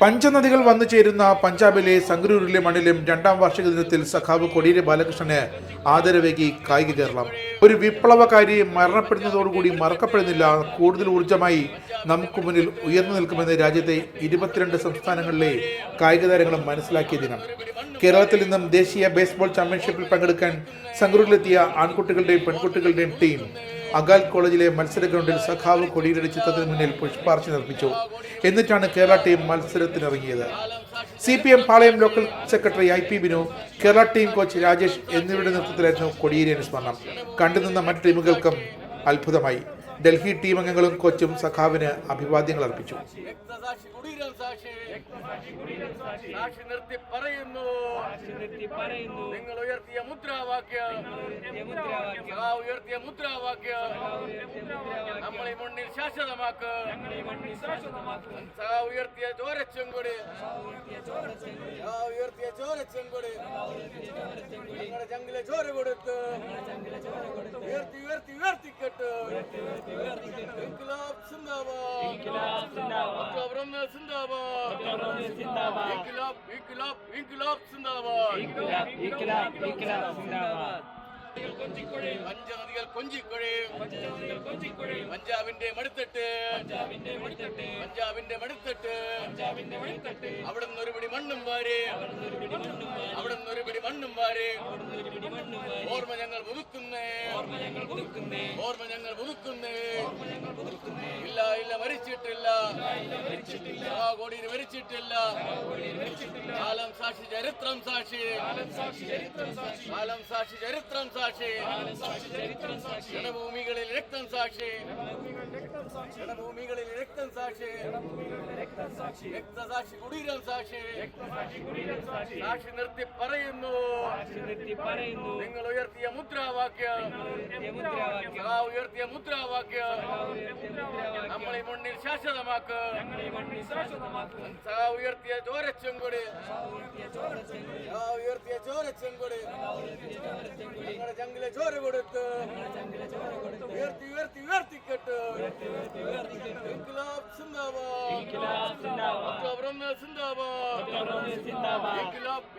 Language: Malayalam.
പഞ്ചനദികൾ വന്നു ചേരുന്ന പഞ്ചാബിലെ സംഗ്രൂരിലെ മണ്ണിലും രണ്ടാം വാർഷിക ദിനത്തിൽ സഖാവ് കൊടിയേരി ബാലകൃഷ്ണന് ആദരവേകി കായിക കേരളം. ഒരു വിപ്ലവകാരി മരണപ്പെടുന്നതോടുകൂടി മറക്കപ്പെടുന്നില്ല. കൂടുതൽ ഊർജമായി നമുക്ക് മുന്നിൽ ഉയർന്നു നിൽക്കുമെന്ന് രാജ്യത്തെ ഇരുപത്തിരണ്ട് സംസ്ഥാനങ്ങളിലെ കായിക താരങ്ങളും മനസ്സിലാക്കിയ ദിനം. കേരളത്തിൽ നിന്നും ദേശീയ ബേസ്ബോൾ ചാമ്പ്യൻഷിപ്പിൽ പങ്കെടുക്കാൻ സംഗ്രൂരിലെത്തിയ ആൺകുട്ടികളുടെയും പെൺകുട്ടികളുടെയും ടീം അഗാൽ കോളേജിലെ മത്സര ഗ്രൗണ്ടിൽ സഖാവ് കൊടിയുടെ ചിത്രത്തിന് മുന്നിൽ പുഷ്പാർച്ച നിർമ്മിച്ചു എന്നിട്ടാണ് Kerala team മത്സരത്തിനിറങ്ങിയത്. C P M Palayam local secretary I P Binu Kerala team coach Rajesh എന്നിവരുടെ നേതൃത്വത്തിലായിരുന്നു കൊടിയേരി അനുസ്മരണം. കണ്ടുനിന്ന മറ്റ് ടീമുകൾക്കും അത്ഭുതമായി. ഡൽഹി ടീം അംഗങ്ങളും കോച്ചും സഖാവിന് അഭിവാദ്യങ്ങൾ അർപ്പിച്ചു. നിർത്തി പറയുന്നു. നിങ്ങൾ ഉയർത്തിയ മുദ്രാവാക്യം. ഉയർത്തിയ മുദ്രാവാക്യം. നമ്മളെ മുന്നിൽ ശാശ്വതമാക്ക്. സഖാവ് ഉയർത്തിയ ചോരച്ചെങ്കൊടി. സഖാവ് ഉയർത്തിയ ചോരച്ചെങ്കൊടി. ഞങ്ങളുടെ ചങ്കിലെ ചോര കൊടുത്ത്. ഉയർത്തി ഉയർത്തി ഉയർത്തിക്കെട്ട്. ഇൻക്ലാബ് സിന്ദാബാദ്. ഇൻക്ലാബ് inkılap സിന്ദാബാദ് İnkılap, inkılap, inkılap സിന്ദാബാദ് പഞ്ചനദികൾ കൊഞ്ചിക്കൊഴി പഞ്ചാബിന്റെ മടുത്തിട്ട് പഞ്ചാബിന്റെ മടുത്തിട്ട് അവിടെ നിന്ന് ഒരു പിടി മണ്ണും വാരി അവിടെ നിന്ന് ഒരു പിടി മണ്ണും വാരി ഓർമ്മ ഞങ്ങൾ പുതുക്കുന്നേ ഓർമ്മ ഞങ്ങൾ പുതുക്കുന്നേ ഇല്ല ഇല്ല മരിച്ചിട്ടില്ല ആ കോടിയിൽ മരിച്ചിട്ടില്ല. കാലം സാക്ഷി ചരിത്രം സാക്ഷി. കാലം സാക്ഷി ചരിത്രം സാക്ഷി. ജനഭൂമികളിൽ രക്തം സാക്ഷി. ജനഭൂമികളിൽ രക്തം സാക്ഷി. രക്തസാക്ഷി കുടീരം സാക്ഷി. സാക്ഷി നിർത്തി പറയുന്നു. നിങ്ങൾ ഉയർത്തിയ മുദ്രാവാക്യം. സഖാവ് ഉയർത്തിയ മുദ്രാവാക്യം നമ്മളെ മണ്ണിൽ ശാശ്വതമാക്ക്. സഹാ ഉയർത്തിയ ചോരച്ചെങ്കൊടി. സഖാവ് ഉയർത്തിയ ചോരച്ചെങ്കൊടി. ഞങ്ങളുടെ ചങ്കിലെ ചോര കൊടുത്ത് ഉയർത്തി ഉയർത്തി ഉയർത്തിക്കെട്ട്. ഇൻക്ലാബ് സിന്ദാബാദ്. ഇൻക്ലാബ് റംന സിന്ദാബാദ്. ഇൻക്ലാബ്